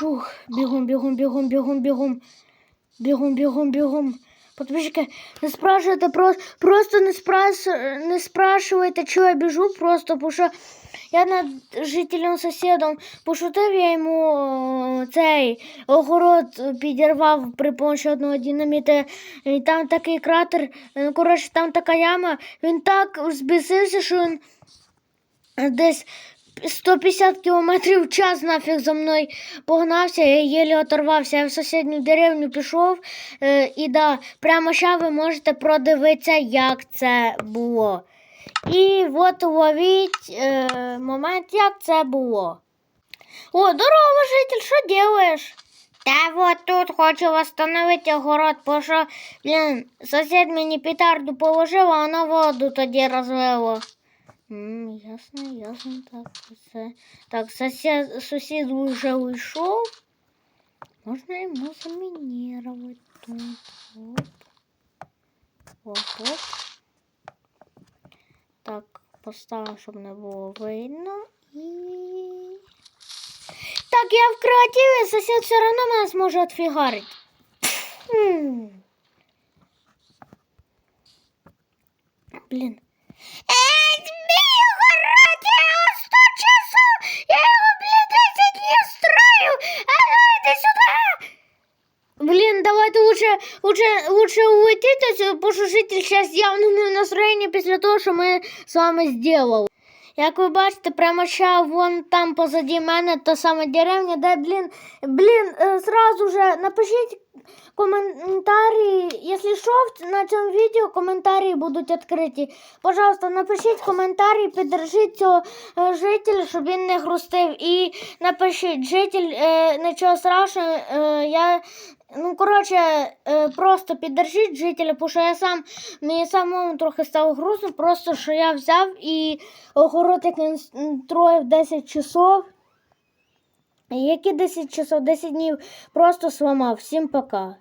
Фух, бігом, бігом, бігом, бігом, бігом. Бігом, бігом, бігом. Подписчики, не спрашивайте, просто, просто не, спраш, не спрашивайте, чого я біжу, просто, бо що я над жителем сусідом пошутив, я йому е, цей огород підірвав при помощі одного динаміта. І там такий кратер, е, коротше, там така яма. Він так збісився, що він десь 150 кілометрів час нафіг за мною погнався, я єлі оторвався. Я в сусідню деревню пішов. Е, і да, прямо зараз ви можете продивитися, як це було. І от ловіть е, момент, як це було. О, здорово, житель, що делаєш? Та вот тут хочу восстановити огород, бо що, блін, сусід мені петарду положив, а воно воду тоді розвело. М, ясно, ясно, так, це. Так, сосед, сусід вже уйшов. Можна йому замінірувати тут. Оп. Оп, оп. Так, поставимо, щоб не було видно. І... Так, я в креативі, сосед все одно мене зможе отфігарити. Хм. Блін. Эй, Лучше, лучше, уйти, бо що житель зараз явно не в настроєнні після того, що ми з вами зробили. Як ви бачите, прямо ще вон там позаді мене та сама деревня, де, блін, блін, е, зразу же напишіть якщо що, в- на цьому відео коментарі будуть відкриті. Пожалуйста, напишіть коментарі, піддержіть цього е, жителя, щоб він не грустив. І напишіть, житель, е, нічого страшного, е, я. Ну, коротше, е, просто піддержіть жителя, бо що я сам мені самому трохи стало грустно, просто що я взяв і огород як він строїв 10 часов. Які 10 часов, 10 днів просто сломав. Всім пока.